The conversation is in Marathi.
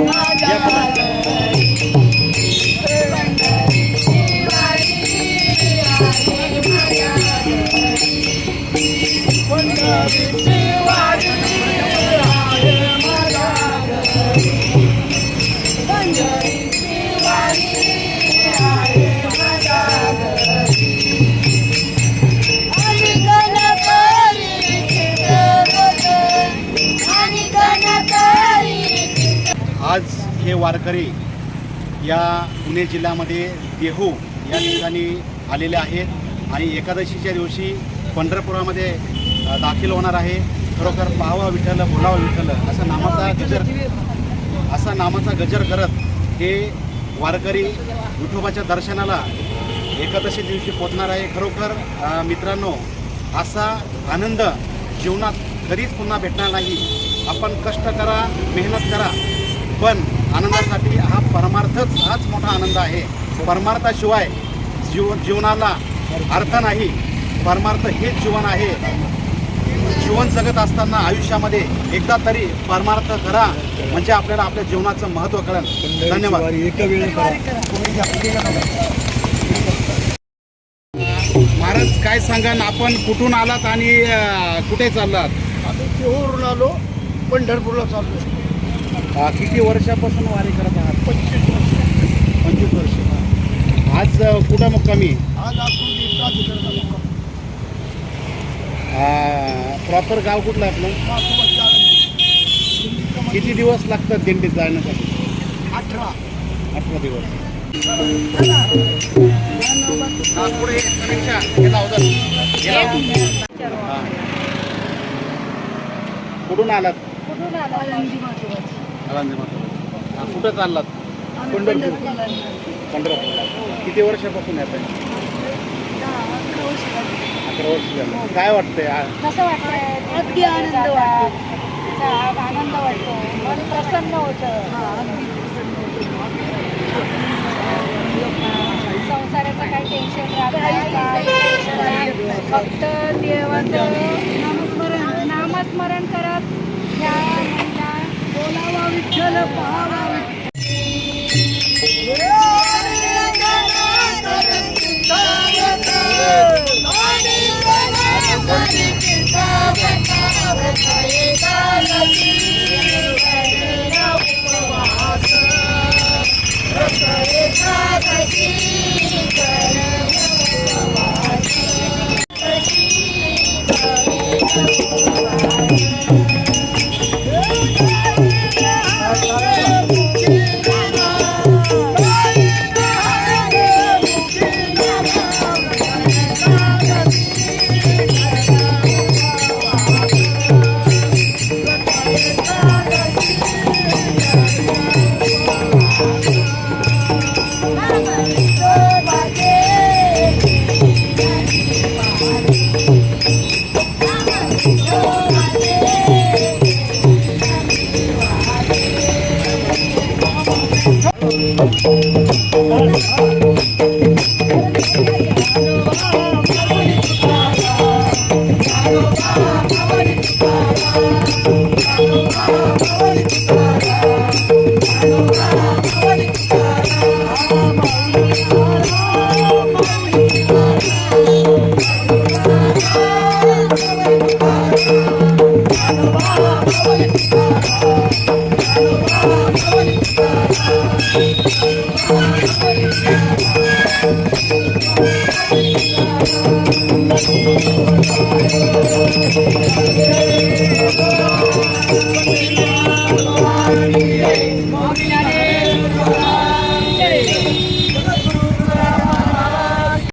या पुढे. आज हे वारकरी या पुणे जिल्ह्यामध्ये देहू या ठिकाणी आलेले आहेत आणि एकादशीच्या दिवशी पंढरपुरामध्ये दाखल होणार आहे. खरोखर पाहावा विठ्ठल बोलावा विठ्ठल असा नामाचा गजर असा नामाचा गजर करत हे वारकरी विठोबाच्या दर्शनाला एकादशी दिवशी पोचणार आहे. खरोखर मित्रांनो असा आनंद जीवनात कधीच पुन्हा भेटणार नाही. आपण कष्ट करा मेहनत करा पण आनंदासाठी हा परमार्थच हाच मोठा आनंद आहे. परमार्थाशिवाय जीव जीवनाला अर्थ नाही. परमार्थ हेच जीवन आहे. जीवन जगत असताना आयुष्यामध्ये एकदा तरी परमार्थ करा. म्हणजे आपल्याला आपल्या जीवनाचं महत्त्व कळेल. धन्यवाद. महाराज काय सांगा आपण कुठून आलात आणि कुठे चाललात? आम्ही आलो पंढरपूरला चाललो किती वर्षापासून वारी करत आहात? पंचवीस वर्ष. पंचवीस वर्ष. आज कुठं मुक्कामी? आज आपण प्राधिकरणाला मुक्काम. प्रॉपर गाव कुठलं आपलं. किती दिवस लागतात दिंडीत जाण्यासाठी? अठरा. अठरा दिवस. लाव. हा. कुठून आलात? हा, कुठं चाललात? पंढरपूर. पंढरपूरला. किती वर्षापासून येत आहे अकरा वर्ष झालं. काय वाटतंय? आ- कसं वाटतंय? अगदी आनंद वाटतो आनंद वाटतो मन प्रसन्न होतं. संसाराचं काही टेन्शन राहत नाही. काही टेन्शन नाही. फक्त देवाचं नामस्मरण. नामस्मरण करत बोलावा विठ्ठल Oh, my God.